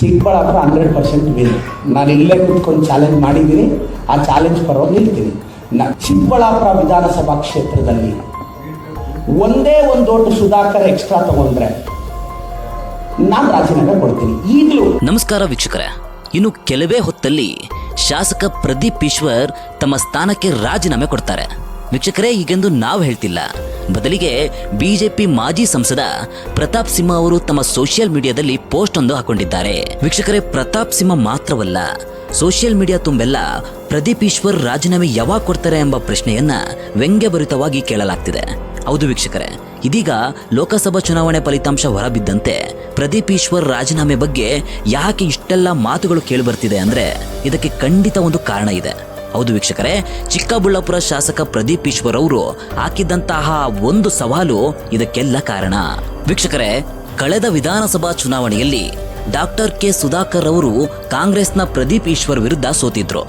Chikkaballapur hundred percent win ನಾನು ಇಲ್ಲೇ ಕೂತ್ಕೊಂಡು ಚಾಲೆಂಜ್ ಮಾಡಿದ್ದೀನಿ. ಆ ಚಾಲೆಂಜ್ ಪರವಾಗಿ ನಿಲ್ತೀನಿ. ಚಿಕ್ಕಬಳ್ಳಾಪುರ ವಿಧಾನಸಭಾ ಕ್ಷೇತ್ರದಲ್ಲಿ ಒಂದೇ ಒಂದು ದೊಡ್ಡ ಸುಧಾಕರ್ ಎಕ್ಸ್ಟ್ರಾ ತಗೊಂಡ್ರೆ ನಾನು ರಾಜೀನಾಮೆ ಕೊಡ್ತೀನಿ. ಈಗಲೂ. ನಮಸ್ಕಾರ ವೀಕ್ಷಕರೇ. ಇನ್ನು ಕೆಲವೇ ಹೊತ್ತಲ್ಲಿ ಶಾಸಕ ಪ್ರದೀಪ್ ಈಶ್ವರ್ ತಮ್ಮ ಸ್ಥಾನಕ್ಕೆ ರಾಜೀನಾಮೆ ಕೊಡ್ತಾರೆ. ವೀಕ್ಷಕರೇ, ಈಗೆಂದು ನಾವು ಹೇಳ್ತಿಲ್ಲ. ಬದಲಿಗೆ ಬಿಜೆಪಿ ಮಾಜಿ ಸಂಸದ ಪ್ರತಾಪ್ ಸಿಂಹ ಅವರು ತಮ್ಮ ಸೋಷಿಯಲ್ ಮೀಡಿಯಾದಲ್ಲಿ ಪೋಸ್ಟ್ ಒಂದು ಹಾಕೊಂಡಿದ್ದಾರೆ. ವೀಕ್ಷಕರೇ, ಪ್ರತಾಪ್ ಸಿಂಹ ಮಾತ್ರವಲ್ಲ ಸೋಷಿಯಲ್ ಮೀಡಿಯಾ ತುಂಬೆಲ್ಲ ಪ್ರದೀಪ್ ಈಶ್ವರ್ ರಾಜೀನಾಮೆ ಯಾವಾಗ ಕೊಡ್ತಾರೆ ಎಂಬ ಪ್ರಶ್ನೆಯನ್ನ ವ್ಯಂಗ್ಯಭರಿತವಾಗಿ ಕೇಳಲಾಗ್ತಿದೆ. ಹೌದು ವೀಕ್ಷಕರೇ, ಇದೀಗ ಲೋಕಸಭಾ ಚುನಾವಣೆ ಫಲಿತಾಂಶ ಹೊರಬಿದ್ದಂತೆ ಪ್ರದೀಪ್ ಈಶ್ವರ್ ರಾಜೀನಾಮೆ ಬಗ್ಗೆ ಯಾಕೆ ಇಷ್ಟೆಲ್ಲ ಮಾತುಗಳು ಕೇಳಿಬರ್ತಿದೆ ಅಂದ್ರೆ ಇದಕ್ಕೆ ಖಂಡಿತ ಒಂದು ಕಾರಣ ಇದೆ. ಹೌದು ವೀಕ್ಷಕರೇ, ಚಿಕ್ಕಬಳ್ಳಾಪುರ ಶಾಸಕ ಪ್ರದೀಪ್ ಈಶ್ವರ್ ಅವರು ಹಾಕಿದಂತಹ ಒಂದು ಸವಾಲು ಇದಕ್ಕೆಲ್ಲ ಕಾರಣ. ವೀಕ್ಷಕರೇ, ಕಳೆದ ವಿಧಾನಸಭಾ ಚುನಾವಣೆಯಲ್ಲಿ ಡಾಕ್ಟರ್ ಕೆ ಸುಧಾಕರ್ ಅವರು ಕಾಂಗ್ರೆಸ್ನ ಪ್ರದೀಪ್ ಈಶ್ವರ್ ವಿರುದ್ಧ ಸೋತಿದ್ರು.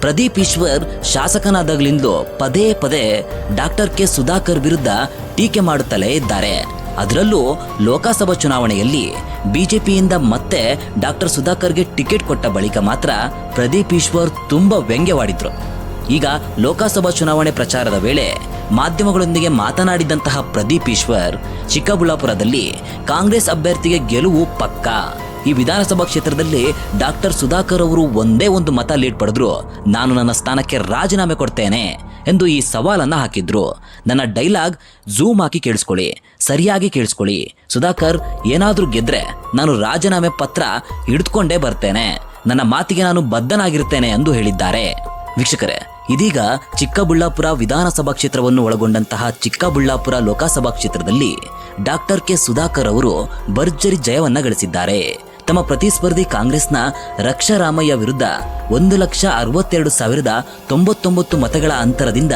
ಪ್ರದೀಪ್ ಈಶ್ವರ್ ಶಾಸಕನಾದಾಗ್ಲಿಂದಲೂ ಪದೇ ಪದೇ ಡಾಕ್ಟರ್ ಕೆ ಸುಧಾಕರ್ ವಿರುದ್ಧ ಟೀಕೆ ಮಾಡುತ್ತಲೇ ಇದ್ದಾರೆ. ಅದರಲ್ಲೂ ಲೋಕಸಭಾ ಚುನಾವಣೆಯಲ್ಲಿ ಬಿಜೆಪಿಯಿಂದ ಮತ್ತೆ ಡಾಕ್ಟರ್ ಸುಧಾಕರ್ಗೆ ಟಿಕೆಟ್ ಕೊಟ್ಟ ಬಳಿಕ ಮಾತ್ರ ಪ್ರದೀಪ್ ಈಶ್ವರ್ ತುಂಬ ವ್ಯಂಗ್ಯವಾಡಿದ್ರು. ಈಗ ಲೋಕಸಭಾ ಚುನಾವಣೆ ಪ್ರಚಾರದ ವೇಳೆ ಮಾಧ್ಯಮಗಳೊಂದಿಗೆ ಮಾತನಾಡಿದಂತಹ ಪ್ರದೀಪ್ ಈಶ್ವರ್ ಚಿಕ್ಕಬಳ್ಳಾಪುರದಲ್ಲಿ ಕಾಂಗ್ರೆಸ್ ಅಭ್ಯರ್ಥಿಗೆ ಗೆಲುವು ಪಕ್ಕಾ. ಈ ವಿಧಾನಸಭಾ ಕ್ಷೇತ್ರದಲ್ಲಿ ಡಾಕ್ಟರ್ ಸುಧಾಕರ್ ಅವರು ಒಂದೇ ಒಂದು ಮತ ಲೀಡ್ ಪಡೆದ್ರು. ನಾನು ನನ್ನ ಸ್ಥಾನಕ್ಕೆ ರಾಜೀನಾಮೆ ಕೊಡ್ತೇನೆ. ಎಂದು ಈ ಸವಾಲನ್ನ ಹಾಕಿದ್ರು. ನನ್ನ ಡೈಲಾಗ್ ಝೂಮ್ ಹಾಕಿ ಕೇಳಿಸ್ಕೊಳ್ಳಿ, ಸರಿಯಾಗಿ ಕೇಳಿಸ್ಕೊಳ್ಳಿ. ಸುಧಾಕರ್, ಏನಾದರೂ ಗೆದ್ರೆ ನಾನು ರಾಜೀನಾಮೆ ಪತ್ರ ಹಿಡಿದುಕೊಂಡೇ ಬರ್ತೇನೆ. ನನ್ನ ಮಾತಿಗೆ ನಾನು ಬದ್ಧನಾಗಿರ್ತೇನೆ ಎಂದು ಹೇಳಿದ್ದಾರೆ. ವೀಕ್ಷಕರೇ, ಇದೀಗ ಚಿಕ್ಕಬಳ್ಳಾಪುರ ವಿಧಾನಸಭಾ ಕ್ಷೇತ್ರವನ್ನು ಒಳಗೊಂಡಂತಹ ಚಿಕ್ಕಬಳ್ಳಾಪುರ ಲೋಕಸಭಾ ಕ್ಷೇತ್ರದಲ್ಲಿ ಡಾಕ್ಟರ್ ಕೆ ಸುಧಾಕರ್ ಅವರು ಭರ್ಜರಿ ಜಯವನ್ನ ಗಳಿಸಿದ್ದಾರೆ. ತಮ್ಮ ಪ್ರತಿಸ್ಪರ್ಧಿ ಕಾಂಗ್ರೆಸ್ನ ರಕ್ಷಾರಾಮಯ್ಯ ವಿರುದ್ಧ ಒಂದು ಲಕ್ಷ ಅರವತ್ತೆರಡು ಸಾವಿರದ ತೊಂಬತ್ತೊಂಬತ್ತು ಮತಗಳ ಅಂತರದಿಂದ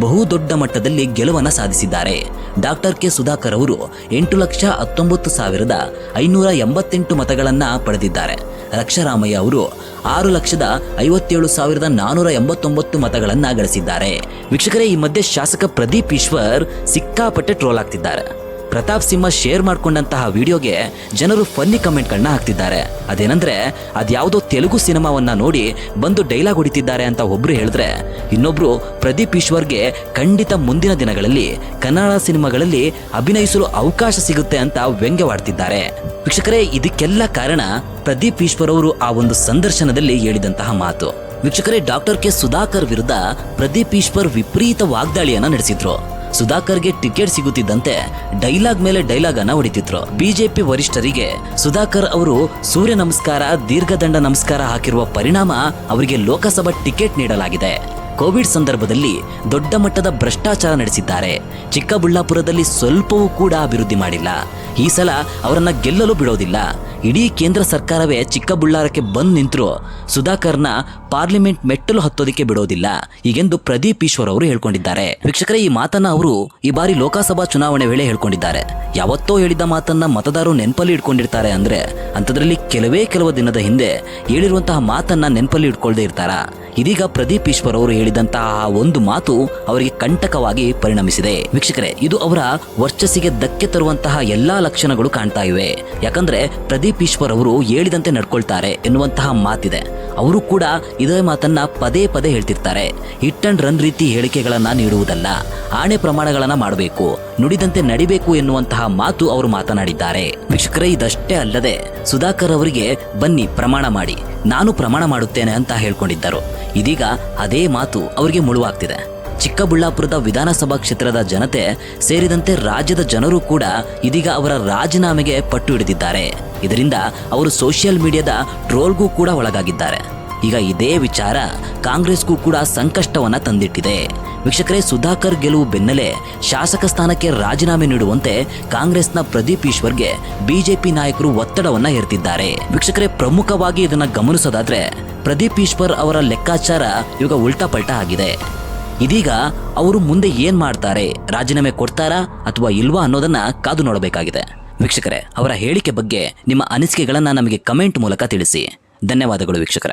ಬಹುದೊಡ್ಡ ಮಟ್ಟದಲ್ಲಿ ಗೆಲುವನ್ನು ಸಾಧಿಸಿದ್ದಾರೆ. ಡಾಕ್ಟರ್ ಕೆ ಸುಧಾಕರ್ ಅವರು ಎಂಟು ಲಕ್ಷ ಹತ್ತೊಂಬತ್ತು ಸಾವಿರದ ಐನೂರ ಎಂಬತ್ತೆಂಟು ಮತಗಳನ್ನು ಪಡೆದಿದ್ದಾರೆ. ರಕ್ಷಾರಾಮಯ್ಯ ಅವರು ಆರು ಲಕ್ಷದ ಐವತ್ತೇಳು ಸಾವಿರದ ನಾನೂರ ಎಂಬತ್ತೊಂಬತ್ತು ಮತಗಳನ್ನು ಗಳಿಸಿದ್ದಾರೆ. ವೀಕ್ಷಕರೇ, ಈ ಮಧ್ಯೆ ಶಾಸಕ ಪ್ರದೀಪ್ ಈಶ್ವರ್ ಸಿಕ್ಕಾಪಟ್ಟೆ ಟ್ರೋಲ್ ಆಗ್ತಿದ್ದಾರೆ. ಪ್ರತಾಪ್ ಸಿಂಹ ಶೇರ್ ಮಾಡ್ಕೊಂಡಂತಹ ವಿಡಿಯೋಗೆ ಜನರು ಫನ್ನಿ ಕಮೆಂಟ್ಗಳನ್ನ ಹಾಕ್ತಿದ್ದಾರೆ. ಅದೇನಂದ್ರೆ, ಅದ್ಯಾವುದೋ ತೆಲುಗು ಸಿನಿಮಾವನ್ನ ನೋಡಿ ಬಂದು ಡೈಲಾಗ್ ಹೊಡಿತಿದ್ದಾರೆ ಅಂತ ಒಬ್ರು ಹೇಳಿದ್ರೆ, ಇನ್ನೊಬ್ರು ಪ್ರದೀಪ್ ಈಶ್ವರ್ಗೆ ಖಂಡಿತ ಮುಂದಿನ ದಿನಗಳಲ್ಲಿ ಕನ್ನಡ ಸಿನಿಮಾಗಳಲ್ಲಿ ಅಭಿನಯಿಸಲು ಅವಕಾಶ ಸಿಗುತ್ತೆ ಅಂತ ವ್ಯಂಗ್ಯವಾಡ್ತಿದ್ದಾರೆ. ವೀಕ್ಷಕರೇ, ಇದಕ್ಕೆಲ್ಲ ಕಾರಣ ಪ್ರದೀಪ್ ಈಶ್ವರ್ ಅವರು ಆ ಒಂದು ಸಂದರ್ಶನದಲ್ಲಿ ಹೇಳಿದಂತಹ ಮಾತು. ವೀಕ್ಷಕರೇ, ಡಾಕ್ಟರ್ ಕೆ. ಸುಧಾಕರ್ ವಿರುದ್ಧ ಪ್ರದೀಪ್ ಈಶ್ವರ್ ವಿಪರೀತ ವಾಗ್ದಾಳಿಯನ್ನ ನಡೆಸಿದ್ರು. ಸುಧಾಕರ್ಗೆ ಟಿಕೆಟ್ ಸಿಗುತ್ತಿದ್ದಂತೆ ಡೈಲಾಗ್ ಮೇಲೆ ಡೈಲಾಗ್ ಅನ್ನ ಹೊಡಿತಿದ್ರು. ಬಿಜೆಪಿ ವರಿಷ್ಠರಿಗೆ ಸುಧಾಕರ್ ಅವರು ಸೂರ್ಯ ನಮಸ್ಕಾರ ದೀರ್ಘದಂಡ ನಮಸ್ಕಾರ ಹಾಕಿರುವ ಪರಿಣಾಮ ಅವರಿಗೆ ಲೋಕಸಭಾ ಟಿಕೆಟ್ ನೀಡಲಾಗಿದೆ. ಕೋವಿಡ್ ಸಂದರ್ಭದಲ್ಲಿ ದೊಡ್ಡ ಮಟ್ಟದ ಭ್ರಷ್ಟಾಚಾರ ನಡೆಸಿದ್ದಾರೆ. ಚಿಕ್ಕಬಳ್ಳಾಪುರದಲ್ಲಿ ಸ್ವಲ್ಪವೂ ಕೂಡ ಅಭಿವೃದ್ಧಿ ಮಾಡಿಲ್ಲ. ಈ ಸಲ ಅವರನ್ನ ಗೆಲ್ಲಲು ಬಿಡೋದಿಲ್ಲ. ಇಡೀ ಕೇಂದ್ರ ಸರ್ಕಾರವೇ ಚಿಕ್ಕಬುಳ್ಳಾರಕ್ಕೆ ಬಂದ್ ನಿಂತರು. ಸುಧಾಕರ್ನ ಪಾರ್ಲಿಮೆಂಟ್ ಮೆಟ್ಟಲು ಹತ್ತೋದಕ್ಕೆ ಬಿಡೋದಿಲ್ಲ. ಹೀಗೆಂದು ಪ್ರದೀಪ್ ಈಶ್ವರ್ ಅವರು ಹೇಳ್ಕೊಂಡಿದ್ದಾರೆ. ವೀಕ್ಷಕರೇ, ಈ ಮಾತನ್ನ ಅವರು ಈ ಬಾರಿ ಲೋಕಸಭಾ ಚುನಾವಣೆ ವೇಳೆ ಹೇಳ್ಕೊಂಡಿದ್ದಾರೆ. ಯಾವತ್ತೋ ಹೇಳಿದ ಮಾತನ್ನ ಮತದಾರರು ನೆನಪಲ್ಲಿ ಇಟ್ಕೊಂಡಿರ್ತಾರೆ ಅಂದ್ರೆ, ಅಂಥದ್ರಲ್ಲಿ ಕೆಲವೇ ಕೆಲವು ದಿನದ ಹಿಂದೆ ಹೇಳಿರುವಂತಹ ಮಾತನ್ನ ನೆನಪಲ್ಲಿ ಇಟ್ಕೊಳ್ದೇ ಇರ್ತಾರ? ಇದೀಗ ಪ್ರದೀಪ್ ಈಶ್ವರ್ ಅವರು ಹೇಳಿದಂತಹ ಆ ಒಂದು ಮಾತು ಅವರಿಗೆ ಕಂಟಕವಾಗಿ ಪರಿಣಮಿಸಿದೆ. ವೀಕ್ಷಕರೇ, ಇದು ಅವರ ವರ್ಚಸ್ಸಿಗೆ ಧಕ್ಕೆ ತರುವಂತಹ ಎಲ್ಲಾ ಲಕ್ಷಣಗಳು ಕಾಣ್ತಾ ಇವೆ. ಯಾಕಂದ್ರೆ ಪ್ರದೀಪ್ ಅವರು ಹೇಳಿದಂತೆ ನಡ್ಕೊಳ್ತಾರೆ ಎನ್ನುವಂತಹ ಮಾತಿದೆ. ಅವರು ಕೂಡ ಇದೇ ಮಾತನ್ನ ಪದೇ ಪದೇ ಹೇಳ್ತಿರ್ತಾರೆ. ಹಿಟ್ ಅಂಡ್ ರನ್ ರೀತಿ ಹೇಳಿಕೆಗಳನ್ನ ನೀಡುವುದಲ್ಲ. ಆಣೆ ಪ್ರಮಾಣಗಳನ್ನ ಮಾಡಬೇಕು. ನುಡಿದಂತೆ ನಡಿಬೇಕು ಎನ್ನುವಂತಹ ಮಾತು ಅವರು ಮಾತನಾಡಿದ್ದಾರೆ. ವೀಕ್ಷಕರೇ ಇದಷ್ಟೇ ಅಲ್ಲದೆ ಸುಧಾಕರ್ ಅವರಿಗೆ ಬನ್ನಿ ಪ್ರಮಾಣ ಮಾಡಿ. ನಾನು ಪ್ರಮಾಣ ಮಾಡುತ್ತೇನೆ ಅಂತ ಹೇಳ್ಕೊಂಡಿದ್ದರು. ಇದೀಗ ಅದೇ ಮಾತು ಅವರಿಗೆ ಮುಳುವಾಗ್ತಿದೆ. ಚಿಕ್ಕಬಳ್ಳಾಪುರದ ವಿಧಾನಸಭಾ ಕ್ಷೇತ್ರದ ಜನತೆ ಸೇರಿದಂತೆ ರಾಜ್ಯದ ಜನರು ಕೂಡ ಇದೀಗ ಅವರ ರಾಜೀನಾಮೆಗೆ ಪಟ್ಟು ಹಿಡಿದಿದ್ದಾರೆ. ಇದರಿಂದ ಅವರು ಸೋಷಿಯಲ್ ಮೀಡಿಯಾದ ಟ್ರೋಲ್ಗೂ ಕೂಡ ಒಳಗಾಗಿದ್ದಾರೆ. ಈಗ ಇದೇ ವಿಚಾರ ಕಾಂಗ್ರೆಸ್ಗೂ ಕೂಡ ಸಂಕಷ್ಟವನ್ನ ತಂದಿಟ್ಟಿದೆ. ವೀಕ್ಷಕರೇ, ಸುಧಾಕರ್ ಗೆಲುವು ಬೆನ್ನಲ್ಲೇ ಶಾಸಕ ಸ್ಥಾನಕ್ಕೆ ರಾಜೀನಾಮೆ ನೀಡುವಂತೆ ಕಾಂಗ್ರೆಸ್ನ ಪ್ರದೀಪ್ ಈಶ್ವರ್ಗೆ ಬಿಜೆಪಿ ನಾಯಕರು ಒತ್ತಡವನ್ನ ಹೇರ್ತಿದ್ದಾರೆ. ವೀಕ್ಷಕರೇ, ಪ್ರಮುಖವಾಗಿ ಇದನ್ನ ಗಮನಿಸೋದಾದ್ರೆ ಪ್ರದೀಪ್ ಈಶ್ವರ್ ಅವರ ಲೆಕ್ಕಾಚಾರ ಇವಾಗ ಉಲ್ಟಾ ಪಲ್ಟಾ ಆಗಿದೆ. ಇದೀಗ ಅವರು ಮುಂದೆ ಏನ್ ಮಾಡ್ತಾರೆ? ರಾಜೀನಾಮೆ ಕೊಡ್ತಾರಾ ಅಥವಾ ಇಲ್ವಾ ಅನ್ನೋದನ್ನ ಕಾದು ನೋಡಬೇಕಾಗಿದೆ. ವೀಕ್ಷಕರೇ ಅವರ ಹೇಳಿಕೆ ಬಗ್ಗೆ ನಿಮ್ಮ ಅನಿಸಿಕೆಗಳನ್ನು ನಮಗೆ ಕಮೆಂಟ್ ಮೂಲಕ ತಿಳಿಸಿ. ಧನ್ಯವಾದಗಳು ವೀಕ್ಷಕರ.